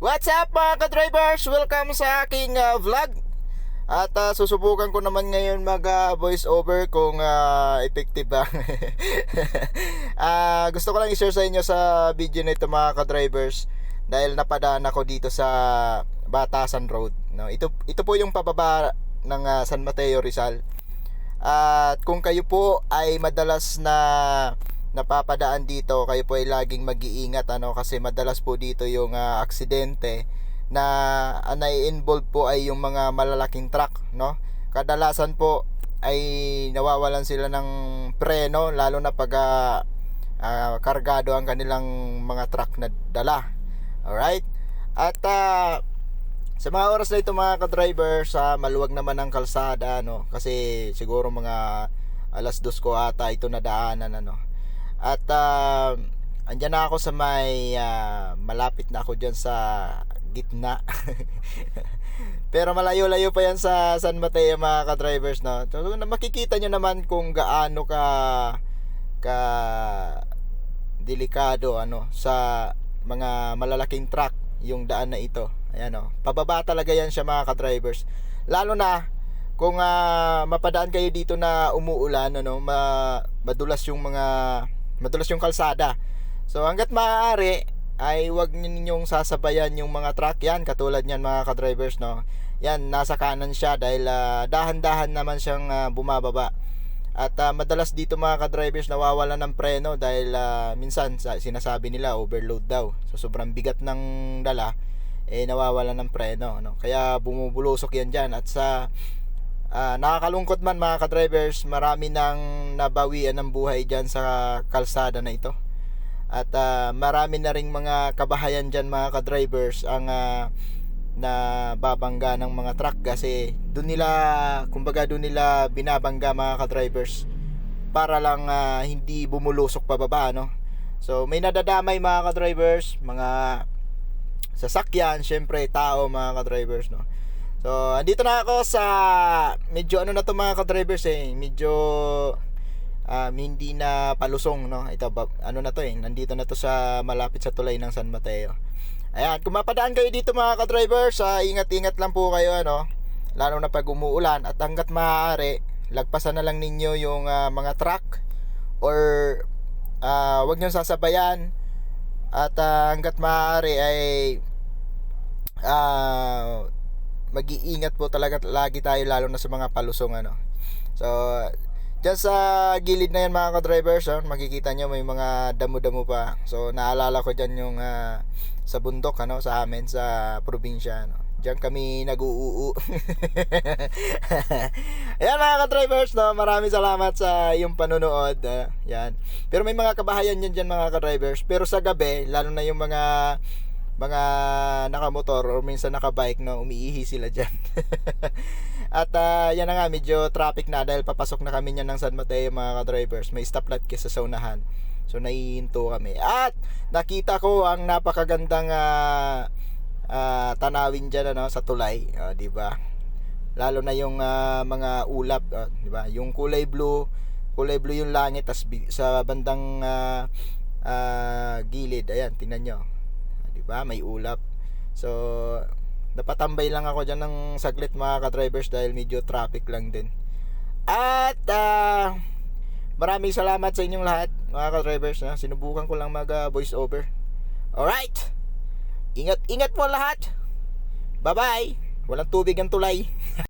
What's up mga ka-drivers? Welcome sa aking uh, vlog At uh, susubukan ko naman ngayon mag uh, voice over kung uh, effective ba uh, Gusto ko lang i-share sa inyo sa video na ito mga ka-drivers Dahil napadaan ako dito sa Batasan Road no? ito, ito po yung pababa ng uh, San Mateo Rizal At kung kayo po ay madalas na napapadaan dito kayo po ay laging mag-iingat ano kasi madalas po dito yung uh, aksidente na uh, nai-involve po ay yung mga malalaking truck no? Kadalasan po ay nawawalan sila ng preno lalo na pag uh, uh, kargado ang kanilang mga truck na dala. Alright? At uh, sa mga oras na ito mga ka-driver sa maluwag naman ang kalsada no kasi siguro mga alas dos ko ata ito nadaanan ano at uh, andyan na ako sa may uh, malapit na ako dyan sa gitna. Pero malayo-layo pa yan sa San Mateo mga ka-drivers no. So, makikita nyo naman kung gaano ka ka delikado ano sa mga malalaking truck yung daan na ito. Ayan oh. Pababa talaga yan siya mga ka-drivers. Lalo na kung uh, mapadaan kayo dito na umuulan ano, ma madulas yung mga madulas yung kalsada. So hanggat maaari ay wag ninyong sasabayan yung mga truck yan katulad niyan mga ka-drivers no. Yan nasa kanan siya dahil uh, dahan-dahan naman siyang uh, bumababa. At uh, madalas dito mga ka-drivers nawawala ng preno dahil uh, minsan sinasabi nila overload daw. So sobrang bigat ng dala eh nawawala ng preno no. Kaya bumubulusok yan diyan at sa uh, nakakalungkot man mga ka-drivers, marami nang nabawian ng buhay dyan sa kalsada na ito. At uh, marami na ring mga kabahayan dyan mga ka-drivers ang uh, na babangga ng mga truck kasi doon nila kumbaga doon nila binabangga mga ka-drivers para lang uh, hindi bumulusok pababa no. So may nadadamay mga ka-drivers, mga sasakyan, syempre tao mga ka-drivers no. So, andito na ako sa medyo ano na to mga ka-drivers eh, medyo um, hindi na palusong no. Ito ano na to eh, nandito na to sa malapit sa tulay ng San Mateo. Ayan, kung mapadaan kayo dito mga ka-drivers, uh, ingat-ingat lang po kayo ano, lalo na pag umuulan at hangga't maaari, lagpasan na lang ninyo yung uh, mga truck or uh, wag niyo sasabayan at uh, hangga't maaari ay uh, mag-iingat po talaga lagi tayo lalo na sa mga palusong ano. So, Diyan sa gilid na yan mga ka-drivers, oh, makikita nyo may mga damo-damo pa. So, naalala ko dyan yung uh, sa bundok, ano, sa amin, sa probinsya. Ano. Diyan kami nag-uuu. Ayan mga ka-drivers, no? maraming salamat sa yung panonood. Uh, yan. Pero may mga kabahayan yan dyan mga ka-drivers. Pero sa gabi, lalo na yung mga mga nakamotor or minsan nakabike no umiihi sila diyan. At uh, yan na nga medyo traffic na dahil papasok na kami niyan ng San Mateo mga ka-drivers. May stoplight kasi sa unahan. So naihinto kami. At nakita ko ang napakagandang uh, uh, tanawin diyan ano sa tulay, uh, 'di ba? Lalo na yung uh, mga ulap, uh, 'di ba? Yung kulay blue, kulay blue yung langit tas sa bandang uh, uh, gilid, ayan, tingnan nyo 'di ba? May ulap. So, napatambay lang ako diyan ng saglit mga ka-drivers dahil medyo traffic lang din. At uh, maraming salamat sa inyong lahat mga ka-drivers. Na? Sinubukan ko lang mag uh, voice over. Alright! Ingat-ingat po lahat! Bye-bye! Walang tubig ang tulay.